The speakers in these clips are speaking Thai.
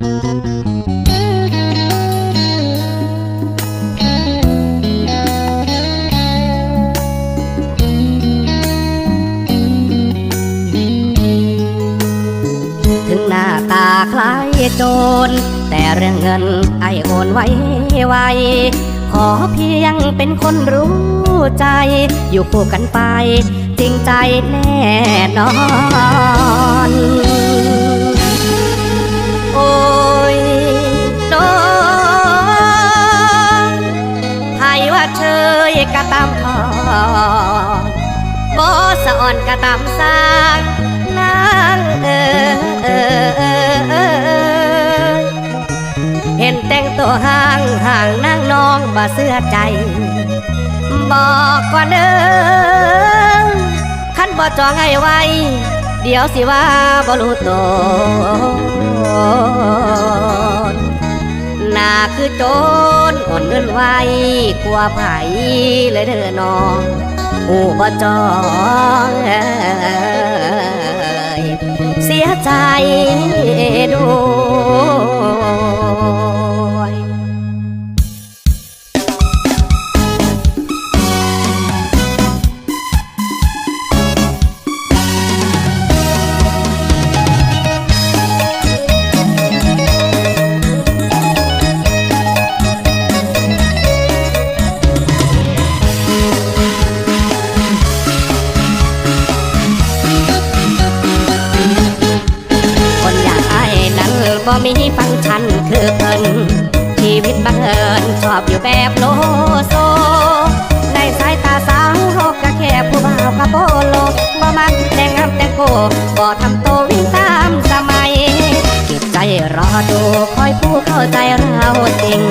ถึงหน้าตาคล้ายโจร แต่เรื่องเงินไอโอนไว้ไวขอเพียงเป็นคนรู้ใจ อยู่คู่กันไป จริงใจแน่นอน ยน้องไผว่าเชยกะตามทอนบอสะอ่อนกะตามสร้างนางเออเออเออเห็นแต่งตัวห่างห่างนางน้องบ่เสื้อใจบอกก่อนเด้อขันบ่จองให้ไว้ เดี๋ยวสิว่าบ่รู้ตนหน้าคือโจรอ่อนเงินไว้กลัวไผเลยเด้อน้องอูบ่จอง มีฟังชันคือเพิ่นชีวิตบังเอิญชอบอยู่แบบโลโซ ในสายตาสาวเขาก็แค่ผู้บ่าวกระโปโลบ่มักแต่งงามแต่งโกบ่ทำโตววิ่งตามสมัยเก็บใจรอดูคอยผู้เข้าใจเราจริง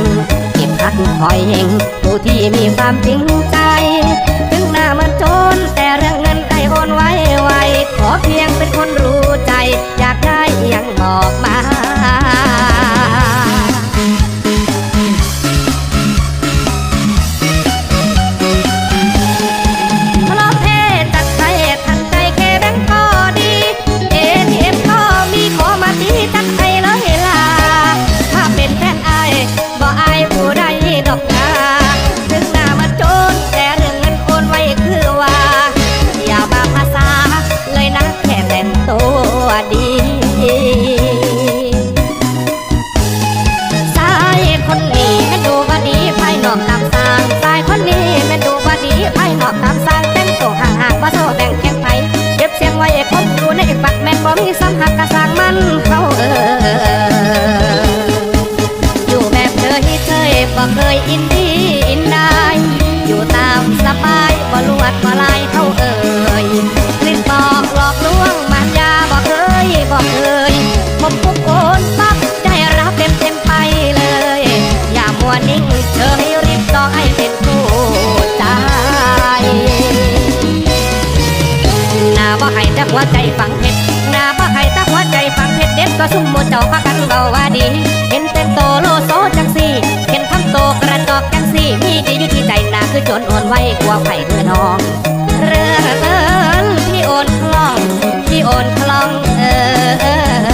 เก็บพักคอยเฮงผู้ที่มีความจริงใจ ถึงหน้ามันจรแต่เรื่องเงินไอโอนไว้ไวขอเพียงเป็นคนรู้ใจ อยากได้ยังบอกมา สายคนนี้แม่ดูว่าดีภายนอกตามสร้างสายคนนี้แม่ดูว่าดีภายนอกตามสร้างเต็มโตห่างห่างว่าโซแบ่งแข่งไผเก็บเสียงไว้คนดูในฝักแม่นบ่มีซ้ำหักกระสร้างมัน วใจฟังเพชรหน้าบ่ให้แต่หัวใจฟังเพชรเด็ดก็ซุ่มโมเจ้าพากันเบาว่าดี เห็นเต็มโตโลโซจังสี่เห็นทำโตกระจอกจังสี่มีดีอยู่ที่ใจหนาคือจนโอนไว้กลัวไผ่เพื่อน้องเรือเอินพี่โอนคล่องพี่โอนคล่องเออ